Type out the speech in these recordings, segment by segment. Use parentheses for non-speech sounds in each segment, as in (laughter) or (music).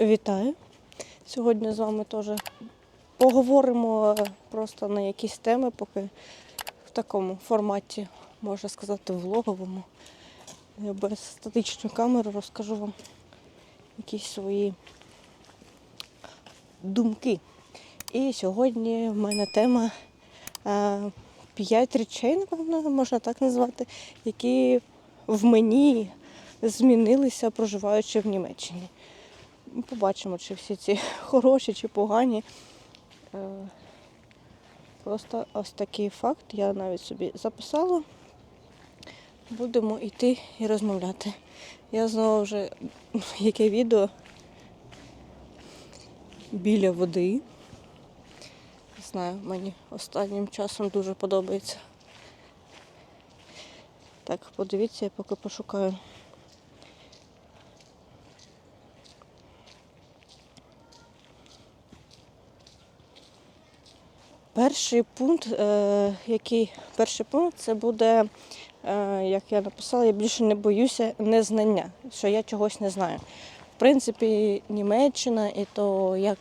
Вітаю! Сьогодні з вами теж поговоримо просто на якісь теми, поки в такому форматі, можна сказати, влоговому. Я без статичної камери розкажу вам якісь свої думки. І сьогодні в мене тема е, п'ять речей, напевно, можна так назвати, які в мені змінилися, проживаючи в Німеччині. Побачимо, чи всі ці (laughs) хороші, чи погані. Е, Просто ось такий факт, я навіть собі записала. Будемо йти і розмовляти. Я знову вже (laughs) яке відео біля води. Не знаю, мені останнім часом дуже подобається. Так, подивіться, я поки пошукаю. Перший пункт, е, який перший пункт, це буде, е, як я написала, я більше не боюся незнання, що я чогось не знаю. В принципі, Німеччина і то, як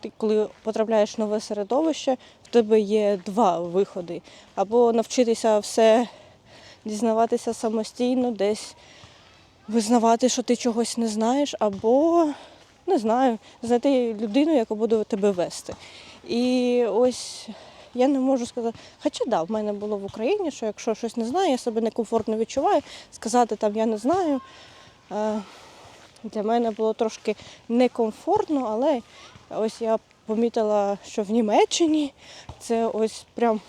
ти коли потрапляєш в нове середовище, в тебе є два виходи. Або навчитися все дізнаватися самостійно, десь визнавати, що ти чогось не знаєш, або не знаю, знайти людину, яка буде тебе вести. І ось я не можу сказати, хоча да, в мене було в Україні, що якщо щось не знаю, я себе некомфортно відчуваю, сказати там я не знаю. е, Для мене було трошки некомфортно, але ось я помітила, що в Німеччині це ось прям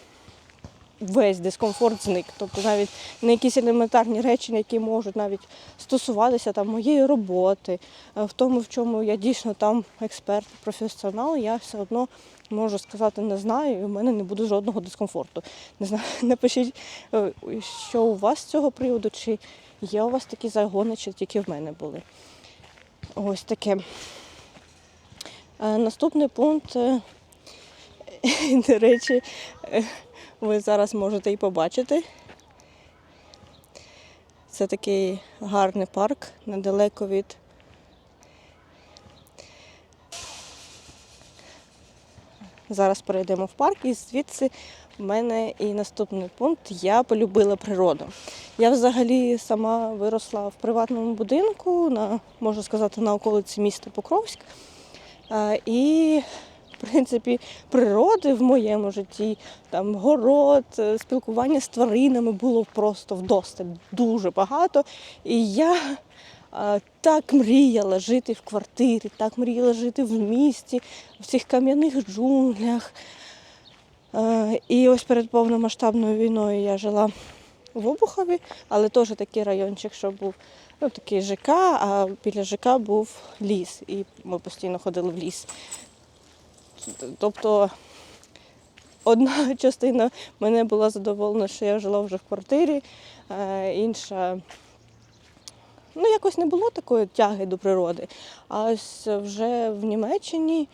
весь дискомфорт зник. Тобто навіть на якісь елементарні речі, які можуть навіть стосуватися там моєї роботи, е, в тому, в чому я дійсно там експерт, професіонал, я все одно можу сказати не знаю, і в мене не буде жодного дискомфорту. Не знаю, (laughs) напишіть, е, що у вас з цього приводу, чи є у вас такі загони, чи тільки в мене були. Ось таке. Е, Наступний пункт, (laughs) до речі, ви зараз можете і побачити. Це такий гарний парк недалеко від. Зараз перейдемо в парк і звідси в мене і наступний пункт. Я полюбила природу. Я взагалі сама виросла в приватному будинку, на, можна сказати, на околиці міста Покровськ. І, принципі, природи в моєму житті, там город, е, спілкування з тваринами було просто вдосталь дуже багато. І я так мріяла жити в квартирі, так мріяла жити в місті, в цих кам'яних джунглях. Е, І ось перед повномасштабною війною я жила в Обухові, але теж такий райончик, що був ну, такий ЖК, а біля ЖК був ліс. І ми постійно ходили в ліс. Тобто одна (laughs) частина мене була задоволена, що я жила вже в квартирі, е, інша. Ну, якось не було такої тяги до природи. А ось вже в Німеччині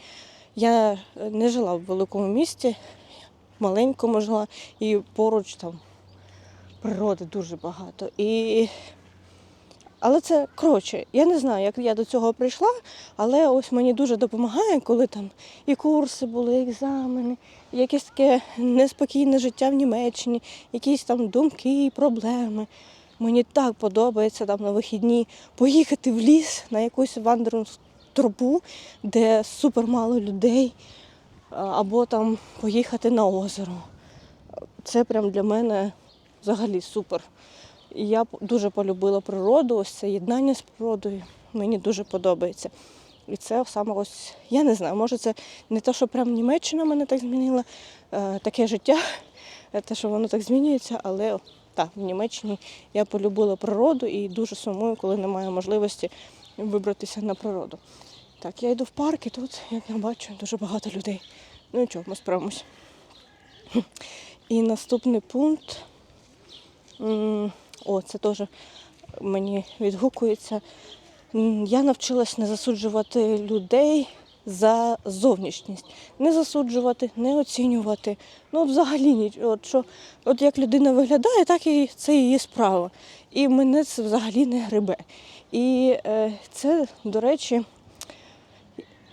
я не жила в великому місті, маленькому жила, і поруч там природи дуже багато. І... Але це коротше, я не знаю, як я до цього прийшла, але ось мені дуже допомагає, коли там і курси були, і екзамени, і якесь таке неспокійне життя в Німеччині, якісь там думки проблеми. Мені так подобається там на вихідні поїхати в ліс на якусь вандерну тропу, де супер мало людей, або там поїхати на озеро. Це прям для мене взагалі супер. І я дуже полюбила природу, ось це єднання з природою. Мені дуже подобається. І це саме ось, я не знаю, може це не те, що прям Німеччина мене так змінила, е, таке життя, (laughs) те, що воно так змінюється, але так, в Німеччині я полюбила природу і дуже сумую, коли немає можливості вибратися на природу. Так, я йду в парк і тут, як я бачу, дуже багато людей. Ну нічого, ми справимось. (laughs) І наступний пункт. О, це теж мені відгукується. Я навчилась не засуджувати людей за зовнішність. Не засуджувати, не оцінювати. Ну, взагалі нічого. От, що, от як людина виглядає, так і це її справа. І мене це взагалі не грибе. І е, це, до речі,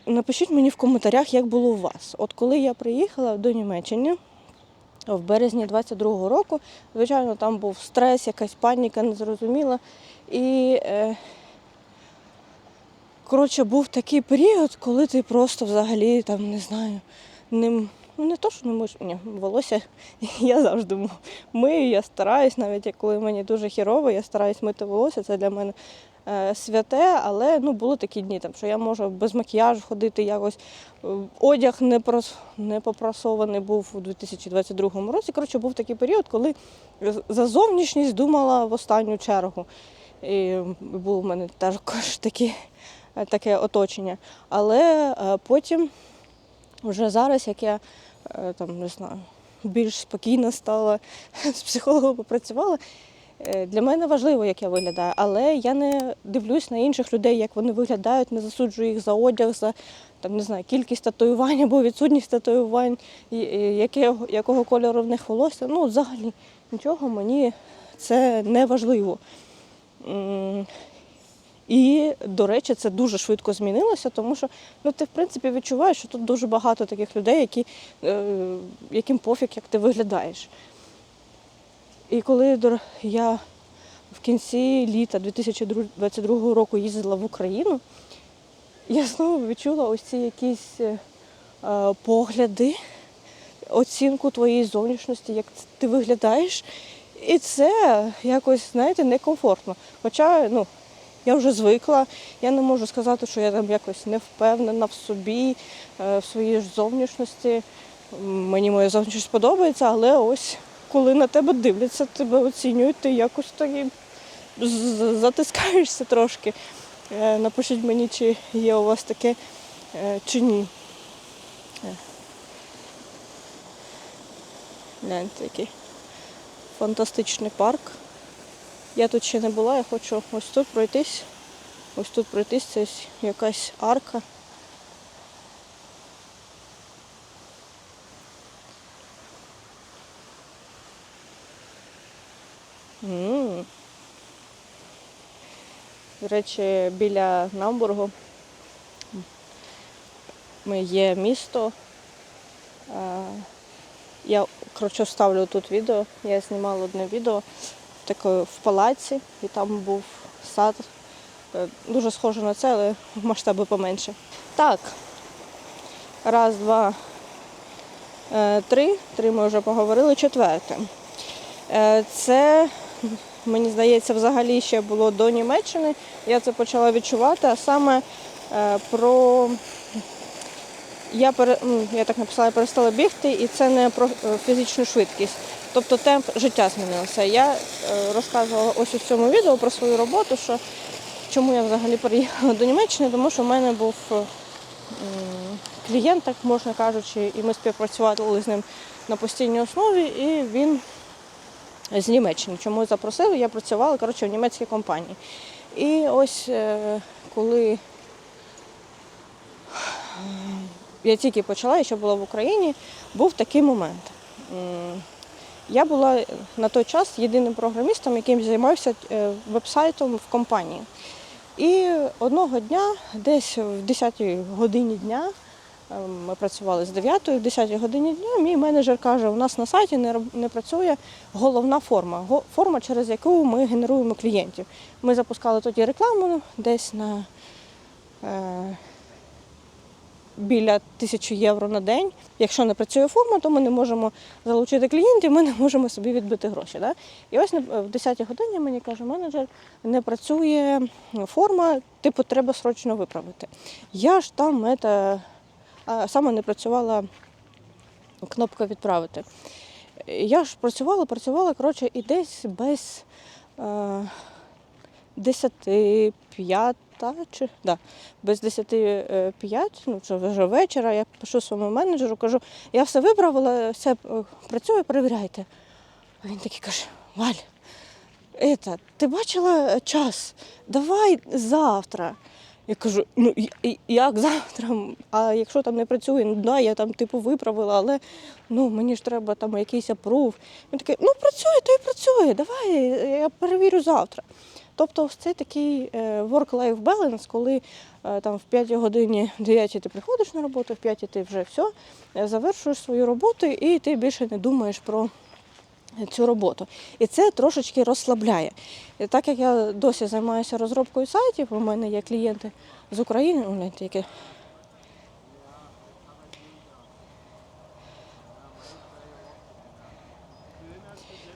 напишіть мені в коментарях, як було у вас. От коли я приїхала до Німеччини в березні 22-го року, звичайно, там був стрес, якась паніка незрозуміла. І е, коротше, був такий період, коли ти просто взагалі там не знаю, ним. Ну, не то, що не можу, ні, волосся (laughs) я завжди мию, я стараюсь, навіть коли мені дуже хірово, я стараюсь мити волосся, це для мене святе, але ну, були такі дні, там, що я можу без макіяжу ходити якось. Е, Одяг не, прос, не попрасований був у 2022 році. Коротше, був такий період, коли за зовнішність думала в останню чергу. І було в мене також такі, е, таке оточення. Але е, потім, вже зараз, як я е, там, не знаю, більш спокійно стала, (laughs) з психологом попрацювала, Е, Для мене важливо, як я виглядаю, але я не дивлюсь на інших людей, як вони виглядають, не засуджую їх за одяг, за там, не знаю, кількість татуювань або відсутність татуювань, яке, якого кольору в них волосся. Ну, взагалі нічого мені це не важливо. І, до речі, це дуже швидко змінилося, тому що ну, ти, в принципі, відчуваєш, що тут дуже багато таких людей, які, е, яким пофіг, як ти виглядаєш. І коли я в кінці літа 2022 року їздила в Україну, я знову відчула ось ці якісь е, погляди, оцінку твоєї зовнішності, як ти виглядаєш. І це якось, знаєте, некомфортно. Хоча, ну, я вже звикла, я не можу сказати, що я там якось не впевнена в собі, е, в своїй зовнішності. Мені моя зовнішність подобається, але ось коли на тебе дивляться, тебе оцінюють, ти якось так і з- з- затискаєшся трошки. Е, Напишіть мені, чи є у вас таке, е, чи ні. Е. Гляньте, який фантастичний парк. Я тут ще не була, я хочу ось тут пройтись. Ось тут пройтись, це якась арка. М. До речі, біля Намбургу є місто. Я коротше вставлю тут відео. Я знімала одне відео таке в палаці, і там був сад. Е, Дуже схоже на це, але масштаби поменше. Так. Раз, два, е, три. Три ми вже поговорили. Четверте. Е, Це, мені здається, взагалі ще було до Німеччини. Я це почала відчувати, а саме е, про. Я, пере... ну, я так написала, я перестала бігти, і це не про е, фізичну швидкість. Тобто темп життя змінився. Я е, розказувала ось у цьому відео про свою роботу, що чому я взагалі переїхала до Німеччини, тому що в мене був клієнт, так можна кажучи, і ми співпрацювали з ним на постійній основі, і він з Німеччини. Чому запросили? Я працювала коротше, в німецькій компанії. І ось е, коли я тільки почала, я ще була в Україні, був такий момент. Я була на той час єдиним програмістом, яким займався е, веб-сайтом в компанії. І одного дня, десь в 10-й годині дня, е, ми працювали з 9 в 10 годині дня, мій менеджер каже, у нас на сайті не, не працює головна форма, форма, через яку ми генеруємо клієнтів. Ми запускали тоді рекламу десь на е, біля тисячі євро на день. Якщо не працює форма, то ми не можемо залучити клієнтів, ми не можемо собі відбити гроші. Да? І ось в 10 годині мені каже менеджер, не працює форма, типу, треба срочно виправити. Я ж там это, а, саме не працювала кнопка відправити. Я ж працювала, працювала, коротше, і десь без е, 10 п'ята чи да, без 10 5, ну це вже вечора. Я пишу своєму менеджеру, кажу, я все виправила, все е, працює, перевіряйте. А він такий каже: Валь, это, ти бачила час? Давай завтра. Я кажу, ну як завтра? А якщо там не працює, ну да, я там типу виправила, але ну мені ж треба там якийсь апрув. Він такий, ну працює, то і працює, давай, я перевірю завтра. Тобто, це такий е, work-life balance, коли е, там в 5 годині 9 ти приходиш на роботу, в 5 ти вже все, завершуєш свою роботу і ти більше не думаєш про цю роботу. І це трошечки розслабляє. І так як я досі займаюся розробкою сайтів, у мене є клієнти з України, О,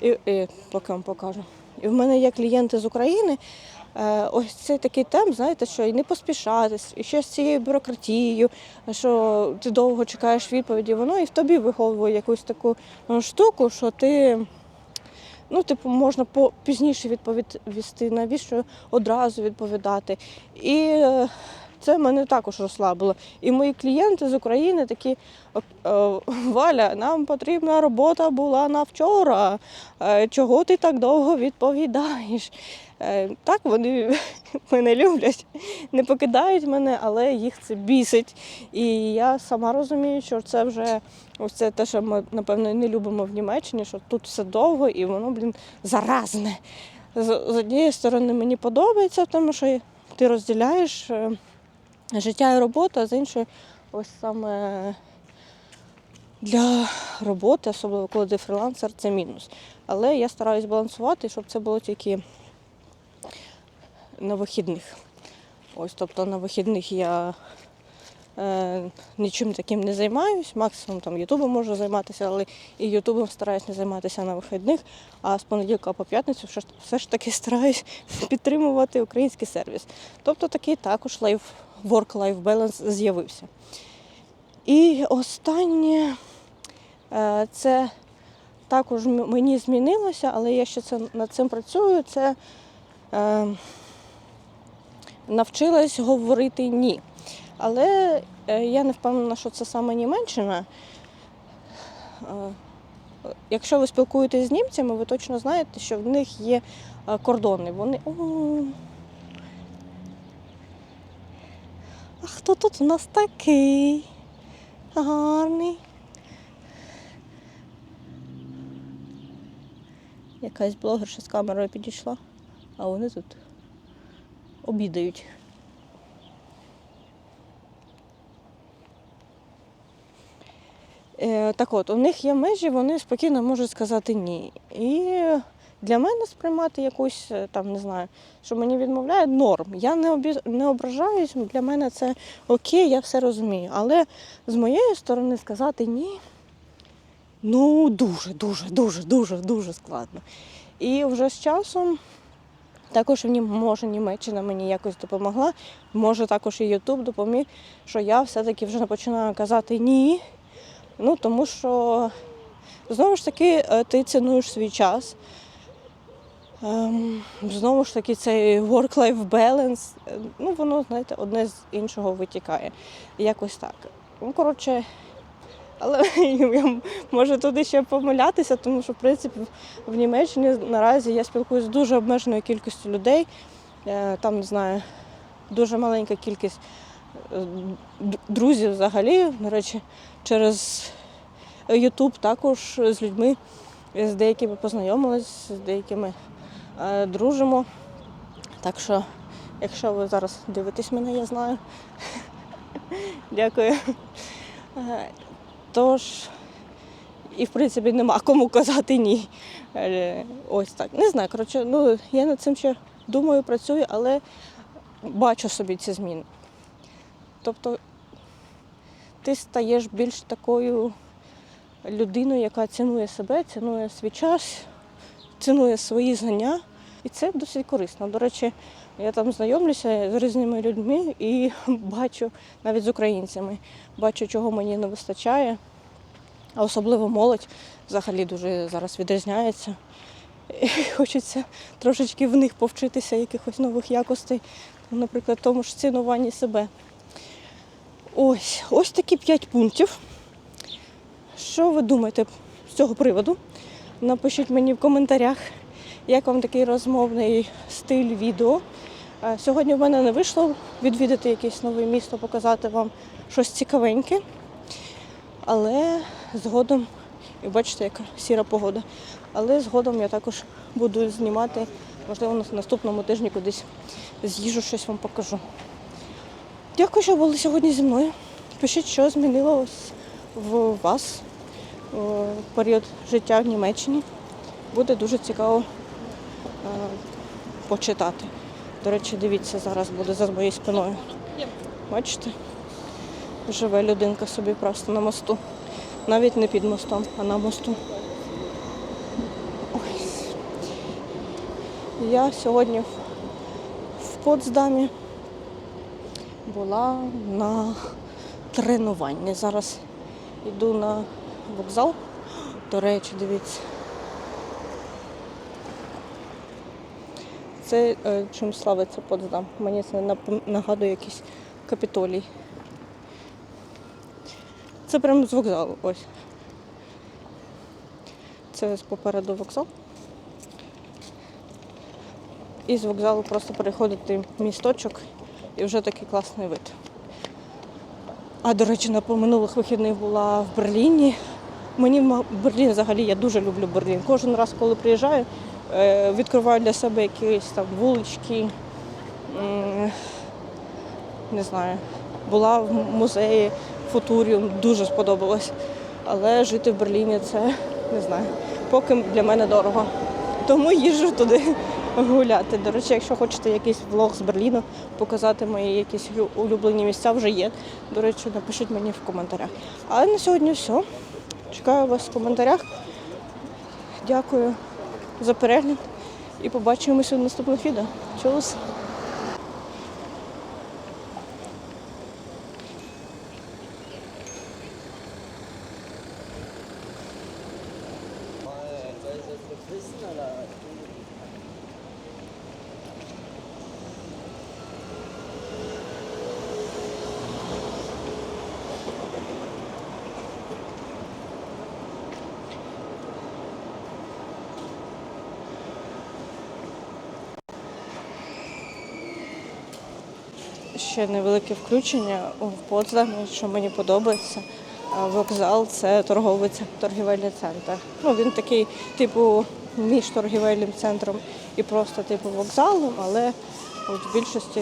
І, і поки вам покажу. І в мене є клієнти з України. Е, ось це такий темп, знаєте, що і не поспішати, і ще з цією бюрократією, що ти довго чекаєш відповіді, воно і в тобі виховує якусь таку ну, штуку, що ти. Ну, типу, можна пізніше відповісти, навіщо одразу відповідати. І е, це мене також розслабило. І мої клієнти з України такі е, Валя, нам потрібна робота була на вчора. Чого ти так довго відповідаєш? Е, Так, вони (laughs) мене люблять, не покидають мене, але їх це бісить. І я сама розумію, що це вже ось це те, що ми, напевно, не любимо в Німеччині, що тут все довго і воно, блін, заразне. З, з однієї сторони мені подобається, тому що ти розділяєш е, життя і роботу, а з іншої, ось саме для роботи, особливо коли ти фрілансер, це мінус. Але я стараюсь балансувати, щоб це було тільки на вихідних. Ось, тобто на вихідних я е, нічим таким не займаюсь. Максимум там Ютубом можу займатися, але і Ютубом стараюсь не займатися на вихідних, а з понеділка по п'ятницю все ж, таки стараюсь (laughs) підтримувати український сервіс. Тобто такий також лайф, work-life balance з'явився. І останнє е, це також мені змінилося, але я ще це, над цим працюю. Це е, навчилась говорити ні. Але е, я не впевнена, що це саме Німеччина. Е, Якщо ви спілкуєтесь з німцями, ви точно знаєте, що в них є е, кордони. Вони. А хто тут у нас такий? Гарний. Якась блогерша з камерою підійшла, а вони тут обідають. Е, так от, у них є межі, вони спокійно можуть сказати ні. І для мене сприймати якусь е, там, не знаю, що мені відмовляє норм. Я не, обі... не ображаюсь, для мене це окей, я все розумію. Але з моєї сторони сказати ні, ну дуже, дуже, дуже, дуже, дуже складно. І вже з часом також Нім- може Німеччина мені якось допомогла, може також і Ютуб допоміг, що я все-таки вже починаю казати ні. Ну тому що знову ж таки е, ти цінуєш свій час. Ем, знову ж таки, цей work-life balance, е, ну воно, знаєте, одне з іншого витікає. Якось так. Ну, коротше, але (laughs) я можу туди ще помилятися, тому що, в принципі, в Німеччині наразі я спілкуюся з дуже обмеженою кількістю людей. Е, Там, не знаю, дуже маленька кількість е, друзів взагалі. До речі, через YouTube також з людьми, з деякими познайомились, з деякими е, дружимо. Так що, якщо ви зараз дивитесь мене, я знаю. (laughs) Дякую. Тож, і в принципі нема кому казати ні. Е, Ось так. Не знаю, коротше, ну я над цим ще думаю, працюю, але бачу собі ці зміни. Тобто ти стаєш більш такою людиною, яка цінує себе, цінує свій час, цінує свої знання. І це досить корисно. До речі, я там знайомлюся з різними людьми і (laughs) бачу, навіть з українцями, бачу, чого мені не вистачає. А особливо молодь взагалі дуже зараз відрізняється. І (laughs) хочеться трошечки в них повчитися якихось нових якостей, наприклад, тому ж цінуванні себе. Ось, ось такі п'ять пунктів. Що ви думаєте з цього приводу? Напишіть мені в коментарях, як вам такий розмовний стиль відео. Е, Сьогодні в мене не вийшло відвідати якесь нове місто, показати вам щось цікавеньке. Але згодом, і бачите, яка сіра погода. Але згодом я також буду знімати Можливо, на наступному тижні кудись з'їжу, щось вам покажу. Дякую, що були сьогодні зі мною. Пишіть, що змінилось в вас в період життя в Німеччині. Буде дуже цікаво е, почитати. До речі, дивіться, зараз буде за моєю спиною. Бачите? Живе людинка собі просто на мосту. Навіть не під мостом, а на мосту. Ой. Я сьогодні в- Потсдамі була на тренуванні. Зараз йду на вокзал. До речі, дивіться. Це е, чим славиться Потсдам. Мені це нагадує якийсь капітолій. Це прямо з вокзалу. Ось. Це попереду вокзал. І з вокзалу просто переходити місточок і вже такий класний вид. А до речі, на минулих вихідних була в Берліні. Мені Берлін взагалі я дуже люблю Берлін. Кожен раз, коли приїжджаю, відкриваю для себе якісь там вулички. Не знаю. Була в музеї Футуріум, дуже сподобалось. Але жити в Берліні це не знаю. Поки для мене дорого. Тому їжджу туди гуляти. До речі, якщо хочете якийсь влог з Берліну, показати мої якісь улюблені місця, вже є. До речі, напишіть мені в коментарях. Але на сьогодні все. Чекаю вас в коментарях. Дякую за перегляд і побачимося в наступних відео. Чус! Ще невелике включення в Потсдамі, що мені подобається. Вокзал це торговий торгівельний центр. Ну, він такий, типу, між торгівельним центром і просто типу вокзалом, але от в більшості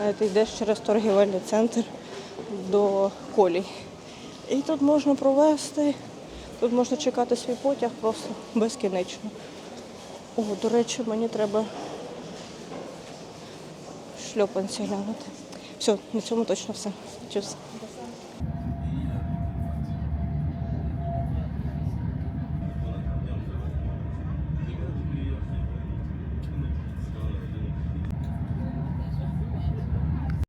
е, ти йдеш через торгівельний центр до колій. І тут можна провести, тут можна чекати свій потяг просто безкінечно. О, до речі, мені треба шльопанці глянути. Все, на цьому точно все. Чус.